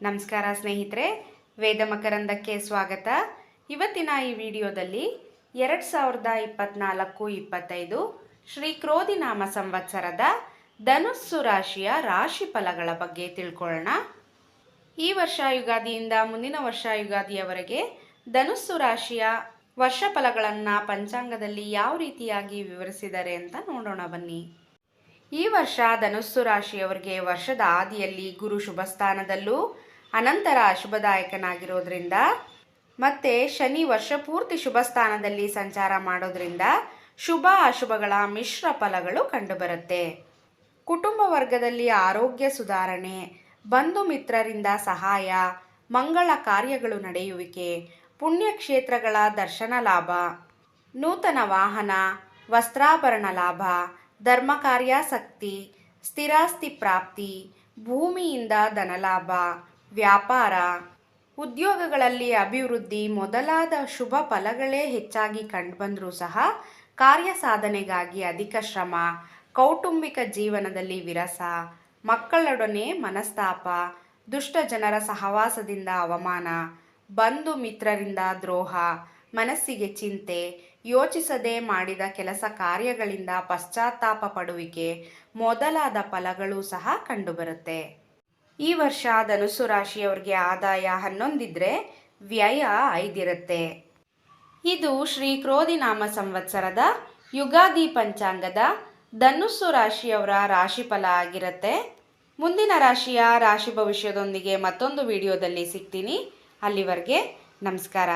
ನಮಸ್ಕಾರ ಸ್ನೇಹಿತರೆ, ವೇದ ಮಕರಂದಕ್ಕೆ ಸ್ವಾಗತ. ಇವತ್ತಿನ ಈ ವಿಡಿಯೋದಲ್ಲಿ ಎರಡು ಸಾವಿರದ ಇಪ್ಪತ್ನಾಲ್ಕು ಇಪ್ಪತ್ತೈದು ಶ್ರೀ ಕ್ರೋಧಿನಾಮ ಸಂವತ್ಸರದ ಧನುಸ್ಸು ರಾಶಿಯ ರಾಶಿ ಫಲಗಳ ಬಗ್ಗೆ ತಿಳ್ಕೊಳ್ಳೋಣ. ಈ ವರ್ಷ ಯುಗಾದಿಯಿಂದ ಮುಂದಿನ ವರ್ಷ ಯುಗಾದಿಯವರೆಗೆ ಧನುಸ್ಸು ರಾಶಿಯ ವರ್ಷ ಫಲಗಳನ್ನು ಪಂಚಾಂಗದಲ್ಲಿ ಯಾವ ರೀತಿಯಾಗಿ ವಿವರಿಸಿದ್ದಾರೆ ಅಂತ ನೋಡೋಣ ಬನ್ನಿ. ಈ ವರ್ಷ ಧನುಸ್ಸು ರಾಶಿಯವರಿಗೆ ವರ್ಷದ ಆದಿಯಲ್ಲಿ ಗುರು ಶುಭ ಸ್ಥಾನದಲ್ಲೂ ಅನಂತರ ಅಶುಭದಾಯಕನಾಗಿರೋದ್ರಿಂದ ಮತ್ತೆ ಶನಿ ವರ್ಷ ಪೂರ್ತಿ ಶುಭ ಸ್ಥಾನದಲ್ಲಿ ಸಂಚಾರ ಮಾಡೋದ್ರಿಂದ ಶುಭ ಅಶುಭಗಳ ಮಿಶ್ರ ಫಲಗಳು ಕಂಡುಬರುತ್ತೆ. ಕುಟುಂಬ ವರ್ಗದಲ್ಲಿ ಆರೋಗ್ಯ ಸುಧಾರಣೆ, ಬಂಧು ಮಿತ್ರರಿಂದ ಸಹಾಯ, ಮಂಗಳ ಕಾರ್ಯಗಳು ನಡೆಯುವಿಕೆ, ಪುಣ್ಯಕ್ಷೇತ್ರಗಳ ದರ್ಶನ ಲಾಭ, ನೂತನ ವಾಹನ, ವಸ್ತ್ರಾಭರಣ ಲಾಭ, ಧರ್ಮ ಕಾರ್ಯಾಸಕ್ತಿ ಸ್ಥಿರಾಸ್ತಿ ಪ್ರಾಪ್ತಿ, ಭೂಮಿಯಿಂದ ಧನಲಾಭ ವ್ಯಾಪಾರ, ಉದ್ಯೋಗಗಳಲ್ಲಿ ಅಭಿವೃದ್ಧಿ ಮೊದಲಾದ ಶುಭ ಫಲಗಳೇ ಹೆಚ್ಚಾಗಿ ಕಂಡುಬಂದರೂ ಸಹ ಕಾರ್ಯ ಸಾಧನೆಗಾಗಿ ಅಧಿಕ ಶ್ರಮ, ಕೌಟುಂಬಿಕ ಜೀವನದಲ್ಲಿ ವಿರಸ, ಮಕ್ಕಳೊಡನೆ ಮನಸ್ತಾಪ, ದುಷ್ಟ ಜನರ ಸಹವಾಸದಿಂದ ಅವಮಾನ, ಬಂಧು ಮಿತ್ರರಿಂದ ದ್ರೋಹ, ಮನಸ್ಸಿಗೆ ಚಿಂತೆ, ಯೋಚಿಸದೆ ಮಾಡಿದ ಕೆಲಸ ಕಾರ್ಯಗಳಿಂದ ಪಶ್ಚಾತ್ತಾಪ ಪಡುವಿಕೆ ಮೊದಲಾದ ಫಲಗಳು ಸಹ ಕಂಡುಬರುತ್ತೆ. ಈ ವರ್ಷ ಧನುಸ್ಸು ರಾಶಿಯವ್ರಿಗೆ ಆದಾಯ ಹನ್ನೊಂದಿದ್ರೆ ವ್ಯಯ ಐದಿರುತ್ತೆ. ಇದು ಶ್ರೀ ಕ್ರೋಧಿನಾಮ ಸಂವತ್ಸರದ ಯುಗಾದಿ ಪಂಚಾಂಗದ ಧನುಸ್ಸು ರಾಶಿಯವರ ರಾಶಿಫಲ ಆಗಿರುತ್ತೆ. ಮುಂದಿನ ರಾಶಿಯ ರಾಶಿ ಭವಿಷ್ಯದೊಂದಿಗೆ ಮತ್ತೊಂದು ವಿಡಿಯೋದಲ್ಲಿ ಸಿಗ್ತೀನಿ. ಅಲ್ಲಿವರೆಗೆ ನಮಸ್ಕಾರ.